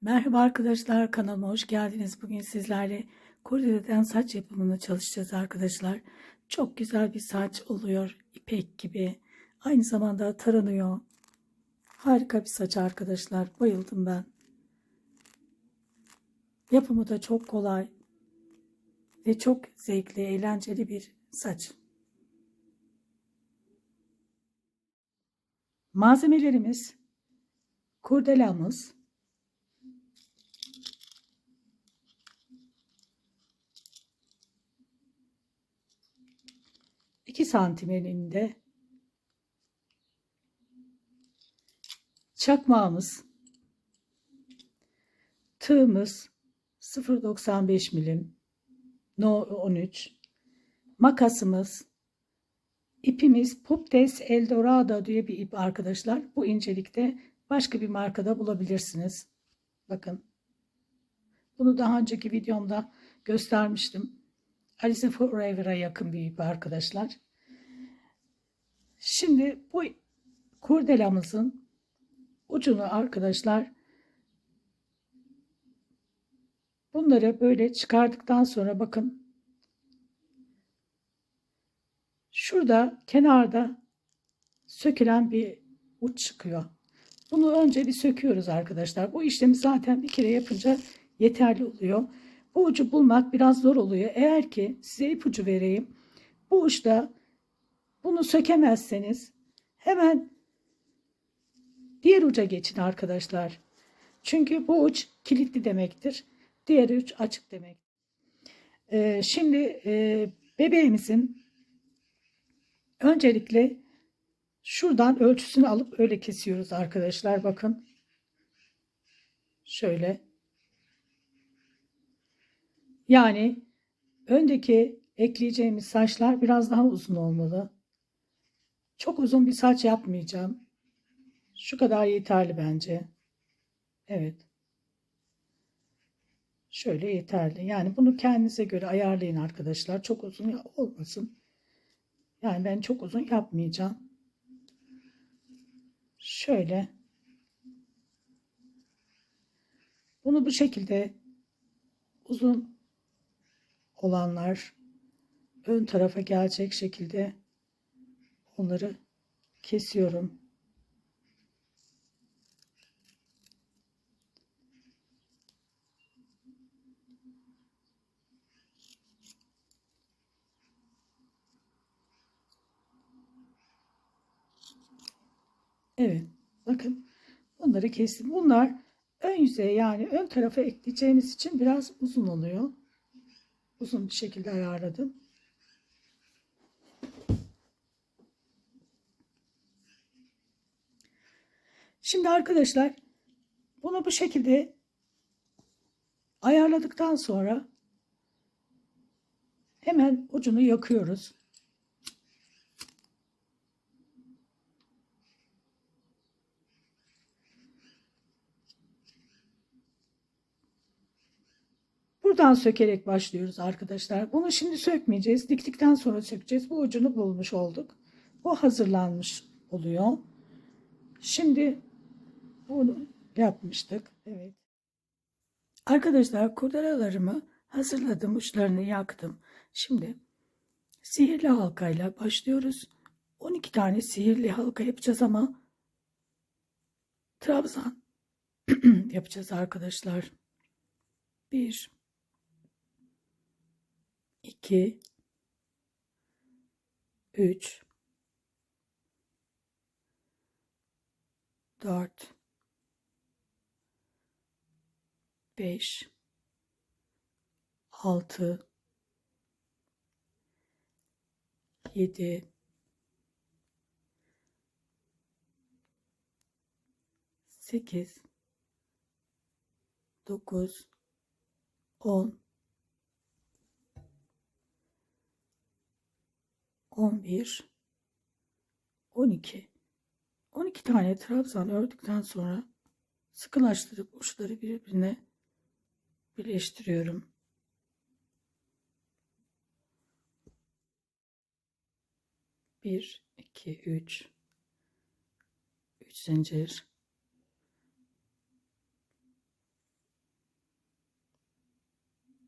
Merhaba arkadaşlar kanalıma hoş geldiniz. Bugün sizlerle kurdeleden saç yapımını çalışacağız arkadaşlar. Çok güzel bir saç oluyor. ipek gibi. Aynı zamanda taranıyor. Harika bir saç arkadaşlar. Bayıldım ben. Yapımı da çok kolay. Ve çok zevkli, eğlenceli bir saç. Malzemelerimiz kurdelamız, 2 santim eninde. Çakmağımız tığımız 0.95 milim no 13 makasımız ipimiz Puptes Eldorado diye bir ip arkadaşlar. Bu incelikte başka bir markada bulabilirsiniz. Bakın. Bunu daha önceki videomda göstermiştim. Alice Forever'a yakın bir ip arkadaşlar. Şimdi bu kurdelamızın ucunu arkadaşlar bunları böyle çıkardıktan sonra bakın şurada kenarda sökülen bir uç çıkıyor. Bunu önce bir söküyoruz arkadaşlar. Bu işlemi zaten bir kere yapınca yeterli oluyor. Bu ucu bulmak biraz zor oluyor. Eğer ki size ipucu vereyim. Bu uçta bunu sökemezseniz hemen diğer uca geçin arkadaşlar. Çünkü bu uç kilitli demektir. Diğer uç açık demek. Ee, şimdi e, bebeğimizin öncelikle şuradan ölçüsünü alıp öyle kesiyoruz arkadaşlar. Bakın. Şöyle. Yani öndeki ekleyeceğimiz saçlar biraz daha uzun olmalı. Çok uzun bir saç yapmayacağım. Şu kadar yeterli bence. Evet. Şöyle yeterli. Yani bunu kendinize göre ayarlayın arkadaşlar. Çok uzun olmasın. Yani ben çok uzun yapmayacağım. Şöyle. Bunu bu şekilde uzun olanlar ön tarafa gelecek şekilde onları kesiyorum. Evet. Bakın bunları kestim. Bunlar ön yüzeye yani ön tarafa ekleyeceğimiz için biraz uzun oluyor uzun bir şekilde ayarladım. Şimdi arkadaşlar bunu bu şekilde ayarladıktan sonra hemen ucunu yakıyoruz. Buradan sökerek başlıyoruz arkadaşlar. Bunu şimdi sökmeyeceğiz. Diktikten sonra sökeceğiz. Bu ucunu bulmuş olduk. Bu hazırlanmış oluyor. Şimdi bunu yapmıştık. Evet. Arkadaşlar kurdelalarımı hazırladım. Uçlarını yaktım. Şimdi sihirli halkayla başlıyoruz. 12 tane sihirli halka yapacağız ama trabzan yapacağız arkadaşlar. 1 2 3 4 5 6 7 8 9 10 11 12 12 tane trabzan ördükten sonra sıkılaştırıp uçları birbirine birleştiriyorum. Bir, iki, üç. Üç zincir.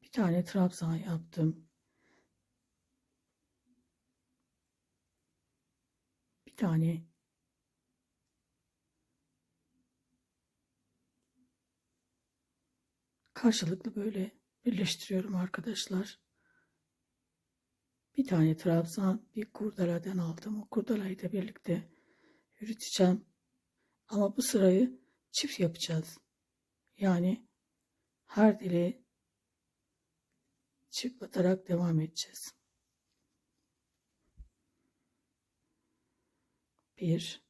Bir tane trabzan yaptım. Bir tane Karşılıklı böyle birleştiriyorum arkadaşlar. Bir tane trabzan bir kurdaladan aldım. O kurdalayı da birlikte yürüteceğim. Ama bu sırayı çift yapacağız. Yani her dili çift batarak devam edeceğiz. 1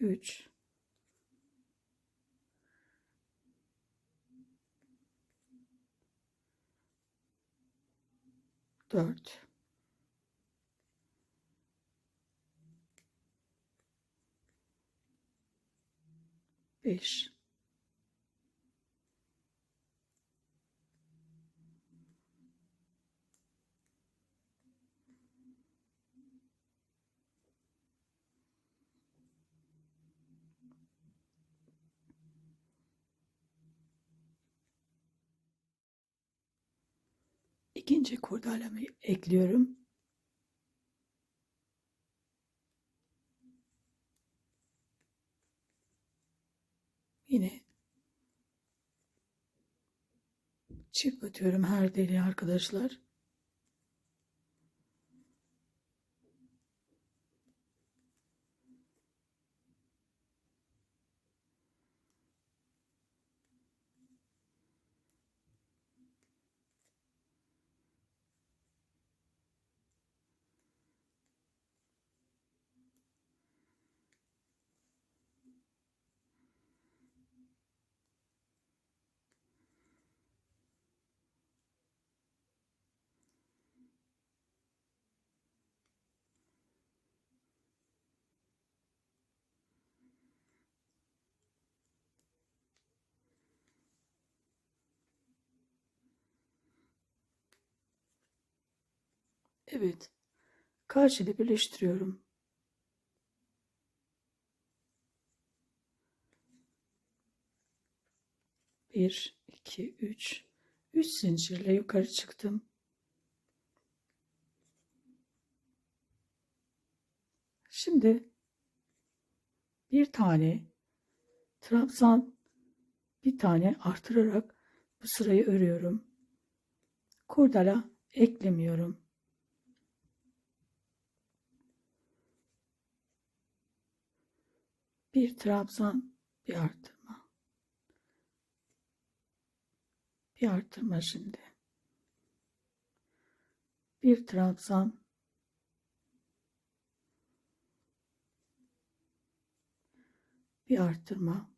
3 4 5 ikinci kurdelemi ekliyorum. Yine çift batıyorum her deliğe arkadaşlar. Evet. Karşıyla birleştiriyorum. Bir, iki, üç. Üç zincirle yukarı çıktım. Şimdi bir tane trabzan bir tane artırarak bu sırayı örüyorum. Kurdala eklemiyorum. Bir trabzan, bir artırma. Bir artırma şimdi. Bir trabzan. Bir artırma.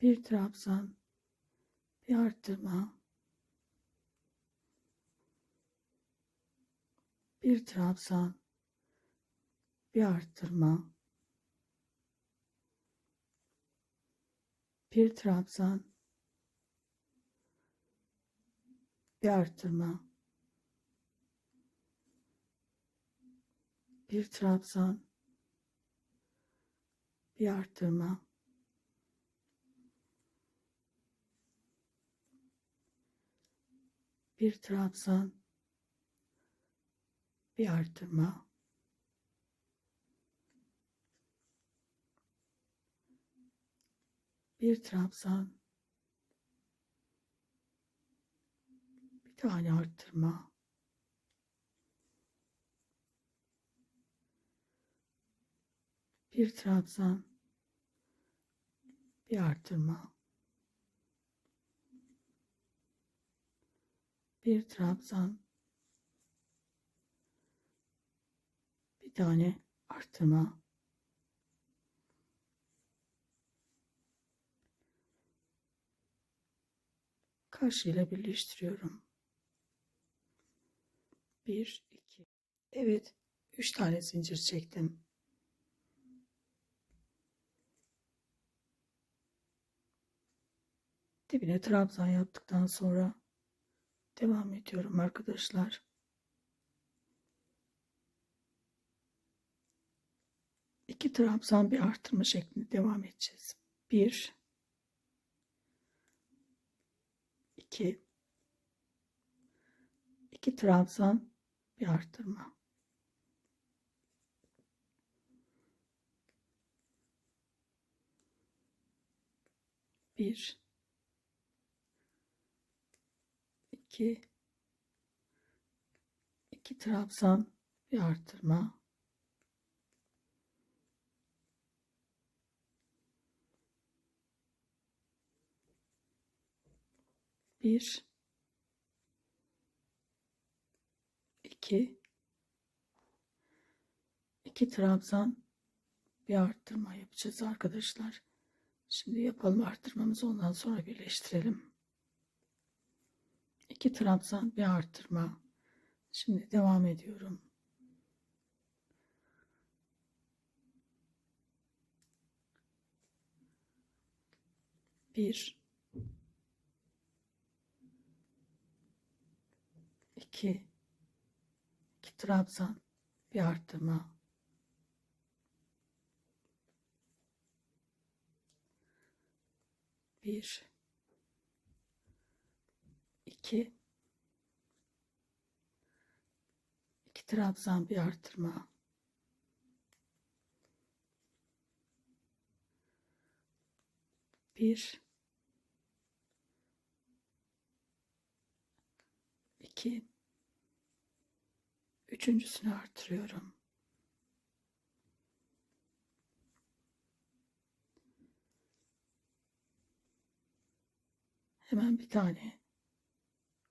Bir trabzan. Bir artırma. Bir trabzan, bir arttırma, bir trabzan, bir arttırma, bir trabzan, bir arttırma, bir trabzan, bir artırma. Bir trabzan. Bir tane arttırma bir trabzan. Bir arttırma bir trabzan yani arttırma karşıyla birleştiriyorum. 1 2 Evet, 3 tane zincir çektim. Dibine trabzan yaptıktan sonra devam ediyorum arkadaşlar. İki trabzan bir artırma şeklinde devam edeceğiz. Bir, iki, iki trabzan bir artırma. Bir, iki, iki trabzan bir artırma. Bir, iki, iki trabzan bir arttırma yapacağız arkadaşlar. Şimdi yapalım arttırmamızı ondan sonra birleştirelim. İki trabzan bir arttırma. Şimdi devam ediyorum. Bir, iki, iki trabzan bir arttırma. Bir, iki, iki trabzan bir arttırma. Bir, iki, üçüncüsünü artırıyorum. Hemen bir tane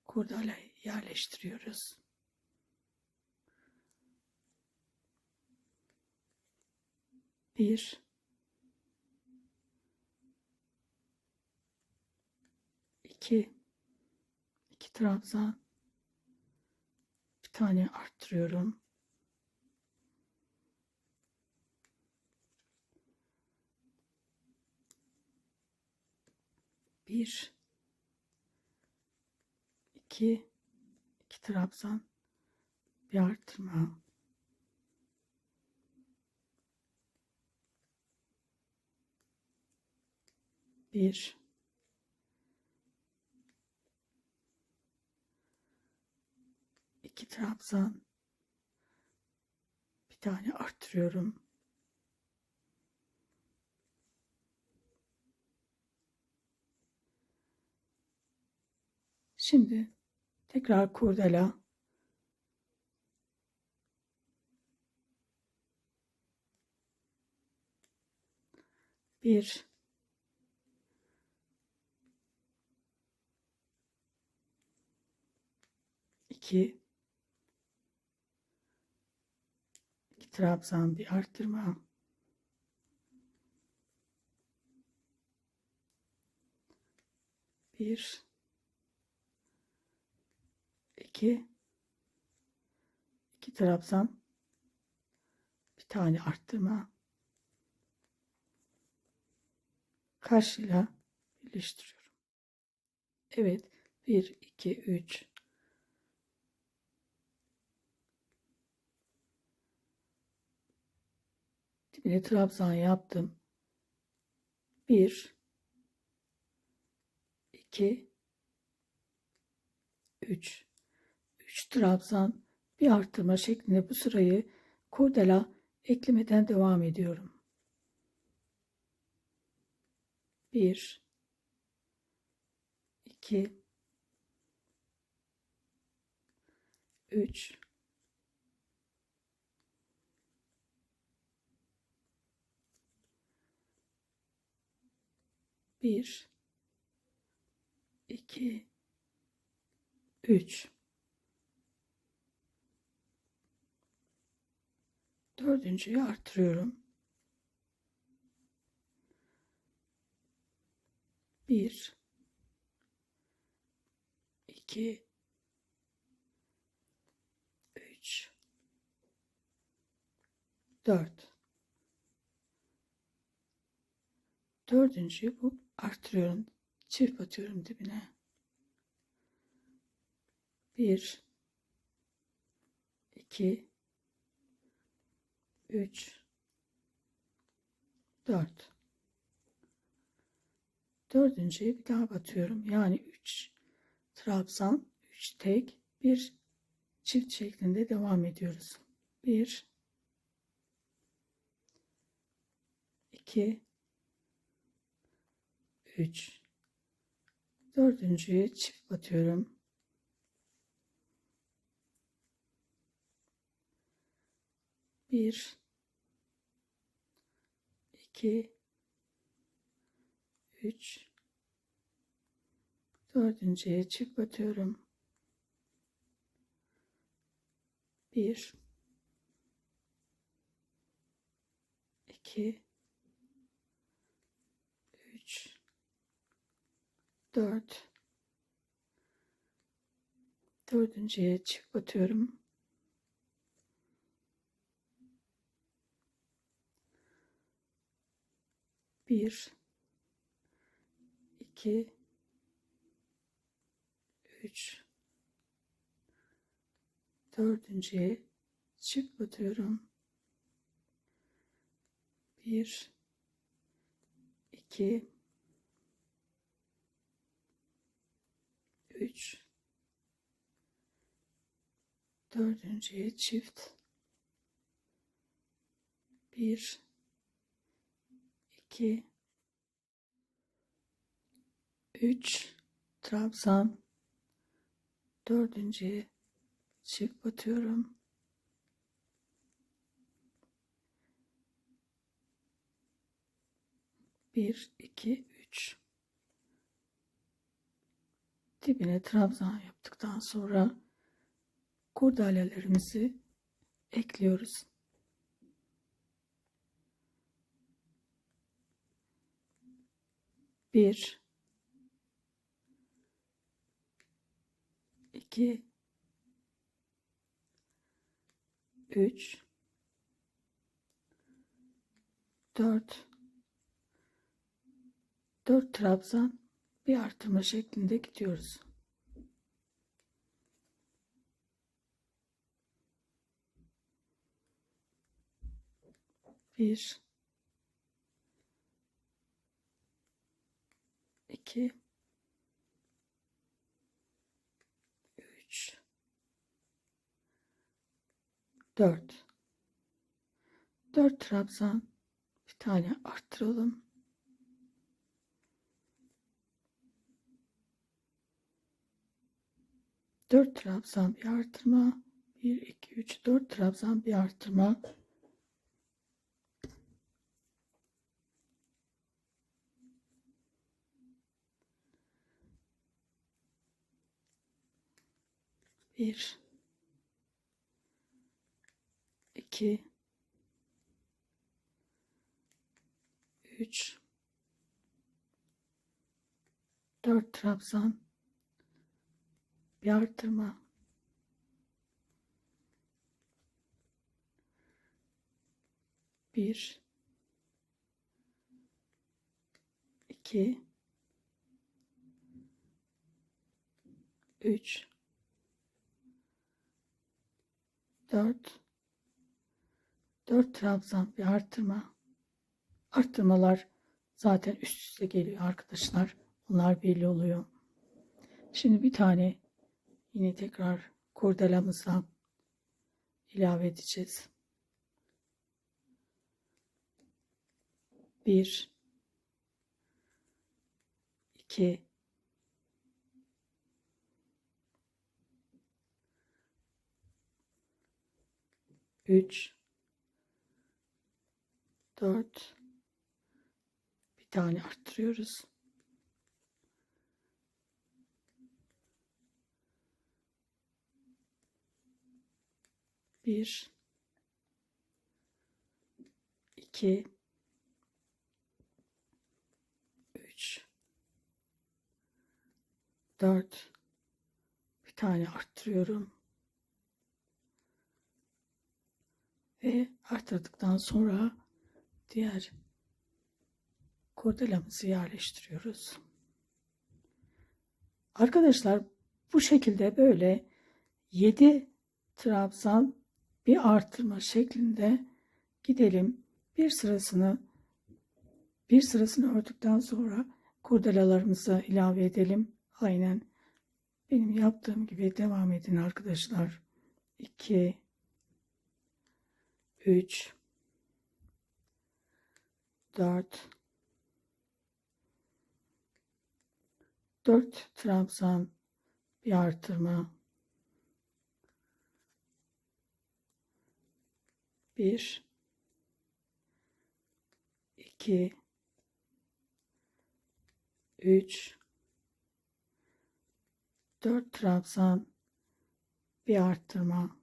kurdele yerleştiriyoruz. Bir, iki, iki trabzan, tane arttırıyorum. Bir, iki, iki trabzan, bir arttırma. Bir, iki trabzan, bir tane arttırıyorum. Şimdi tekrar kurdela. Bir. İki iki trabzan bir arttırma. Bir. İki. İki trabzan bir tane arttırma. Karşıyla birleştiriyorum. Evet. 1 2 3 dibine trabzan yaptım. 1 2 3 3 trabzan bir arttırma şeklinde bu sırayı kurdela eklemeden devam ediyorum. 1 2 3 1 2 3 Dördüncüyü artırıyorum. Bir, iki, üç, dört. Dördüncüyü bu artırıyorum. çift batıyorum dibine. Bir, iki, üç, dört. Dördüncüye bir daha batıyorum. Yani üç trabzan, üç tek, bir çift şeklinde devam ediyoruz. Bir, iki, üç, dördüncüye çift batıyorum. Bir, iki, üç, dördüncüye çift batıyorum. Bir, iki, 4 dördüncüye çift batıyorum. Bir, iki, üç, dördüncüye çift batıyorum. Bir, iki, üç, dördüncüye çift. Bir, iki, üç, trabzan, dördüncüye çift batıyorum. Bir, iki, üç. Dibine trabzan yaptıktan sonra kurdalelerimizi ekliyoruz. Bir, iki, üç, dört, dört trabzan bir artırma şeklinde gidiyoruz. Bir, iki, üç, dört. Dört trabzan bir tane arttıralım. Dört trabzan bir artırma. Bir, iki, üç, dört trabzan bir artırma. Bir, iki, üç, dört trabzan, bir artırma, bir, iki, üç, dört, dört trabzan, bir artırma. Arttırmalar zaten üst üste geliyor arkadaşlar. Bunlar belli oluyor. Şimdi bir tane yine tekrar kurdelamıza ilave edeceğiz. Bir, iki, üç, dört, bir tane arttırıyoruz. Bir, iki, üç, dört, bir tane arttırıyorum. Ve arttırdıktan sonra diğer kordelamızı yerleştiriyoruz. Arkadaşlar bu şekilde böyle 7 trabzan bir arttırma şeklinde gidelim. Bir sırasını bir sırasını ördükten sonra kurdelalarımızı ilave edelim. Aynen benim yaptığım gibi devam edin arkadaşlar. 2 3 4 4 trabzan bir artırma 1 2 3 4 trabzan bir arttırma.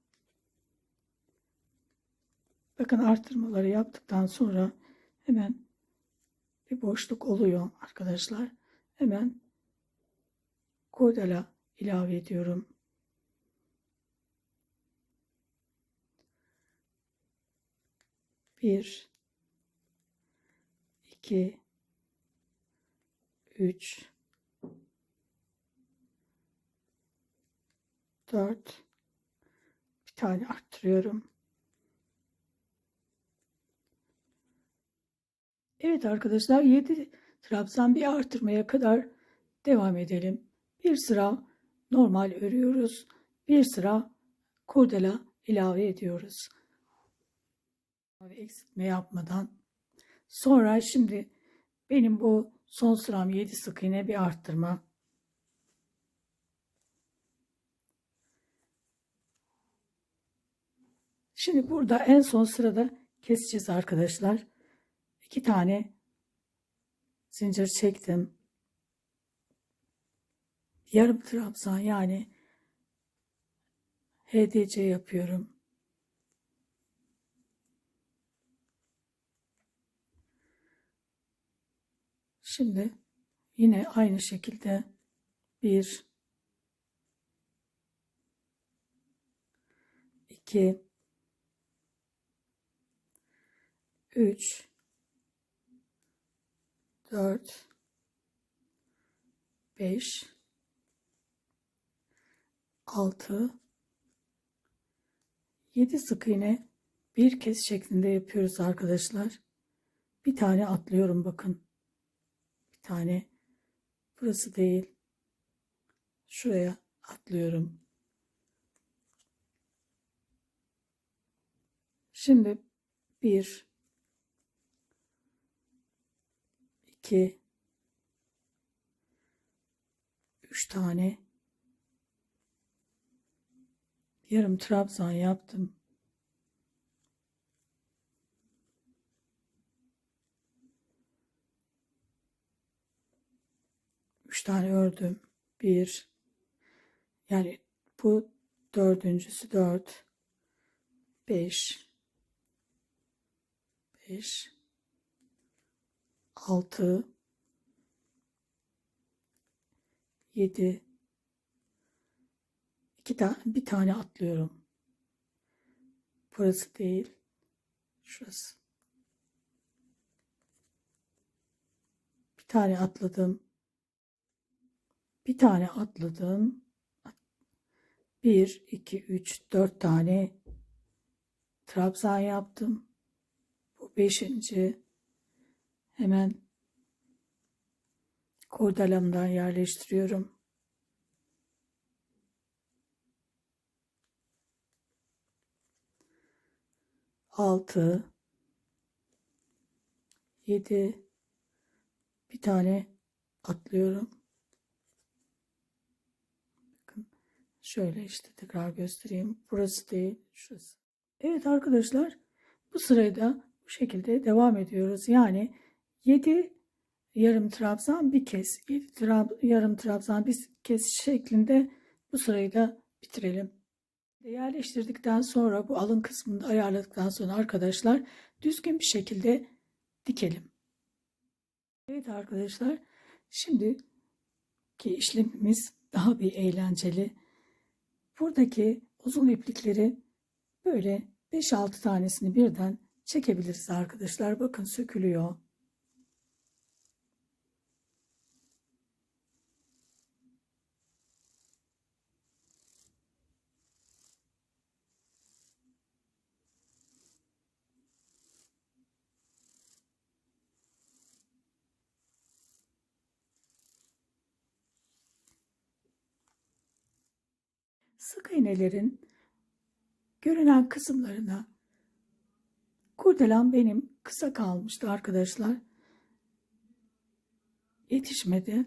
Bakın arttırmaları yaptıktan sonra hemen bir boşluk oluyor arkadaşlar. Hemen kurdela ilave ediyorum bir iki üç dört bir tane arttırıyorum Evet arkadaşlar 7 trabzan bir artırmaya kadar devam edelim. Bir sıra normal örüyoruz. Bir sıra kurdela ilave ediyoruz. Eksiltme yapmadan. Sonra şimdi benim bu son sıram 7 sık iğne bir arttırma. Şimdi burada en son sırada keseceğiz arkadaşlar. İki tane zincir çektim. Yarım trabzan yani HDC yapıyorum. Şimdi yine aynı şekilde bir iki üç 4 5 6 7 sık iğne bir kez şeklinde yapıyoruz arkadaşlar. Bir tane atlıyorum bakın. Tane burası değil. Şuraya atlıyorum. Şimdi bir 2 3 tane yarım trabzan yaptım. Tane ördüm. Bir. Yani bu dördüncüsü dört. Beş. Beş. 6 7 iki tane bir tane atlıyorum. Burası değil. Şurası. Bir tane atladım. Bir tane atladım. 1 2 3 4 tane trabzan yaptım. Bu beşinci Hemen kurdalamdan yerleştiriyorum. Altı, yedi, bir tane atlıyorum. Bakın şöyle işte tekrar göstereyim. Burası değil, şurası. Evet arkadaşlar, bu sırayı da bu şekilde devam ediyoruz. Yani 7 yarım trabzan bir kez, 7 trab yarım trabzan bir kez şeklinde bu sırayı da bitirelim. Yerleştirdikten sonra bu alın kısmını ayarladıktan sonra arkadaşlar düzgün bir şekilde dikelim. Evet arkadaşlar şimdi ki işlemimiz daha bir eğlenceli. Buradaki uzun iplikleri böyle 5-6 tanesini birden çekebiliriz arkadaşlar. Bakın sökülüyor. Sık iğnelerin görünen kısımlarına kurdelem benim kısa kalmıştı arkadaşlar. Yetişmedi.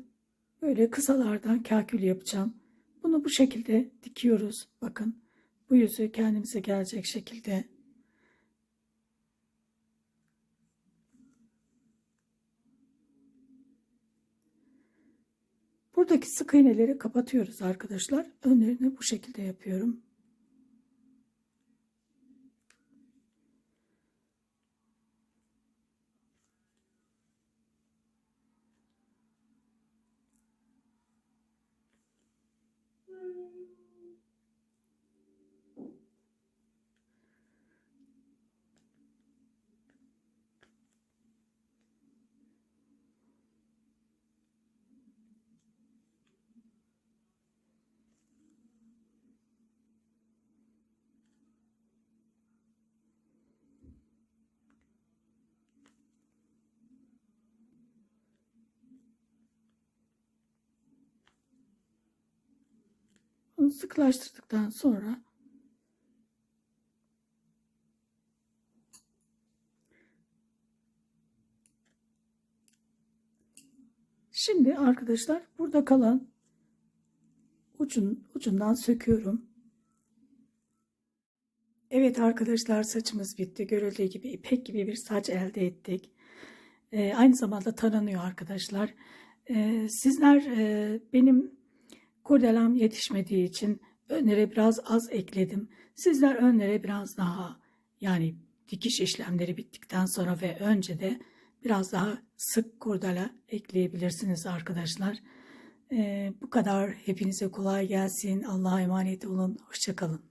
Böyle kısalardan kakül yapacağım. Bunu bu şekilde dikiyoruz. Bakın bu yüzü kendimize gelecek şekilde. Buradaki sık iğneleri kapatıyoruz arkadaşlar. Önlerini bu şekilde yapıyorum. Bunu sıklaştırdıktan sonra Şimdi arkadaşlar burada kalan ucun ucundan söküyorum. Evet arkadaşlar saçımız bitti. Görüldüğü gibi ipek gibi bir saç elde ettik. Ee, aynı zamanda taranıyor arkadaşlar. Ee, sizler e, benim kurdelem yetişmediği için önlere biraz az ekledim. Sizler önlere biraz daha yani dikiş işlemleri bittikten sonra ve önce de biraz daha sık kurdele ekleyebilirsiniz arkadaşlar. Ee, bu kadar. Hepinize kolay gelsin. Allah'a emanet olun. Hoşçakalın.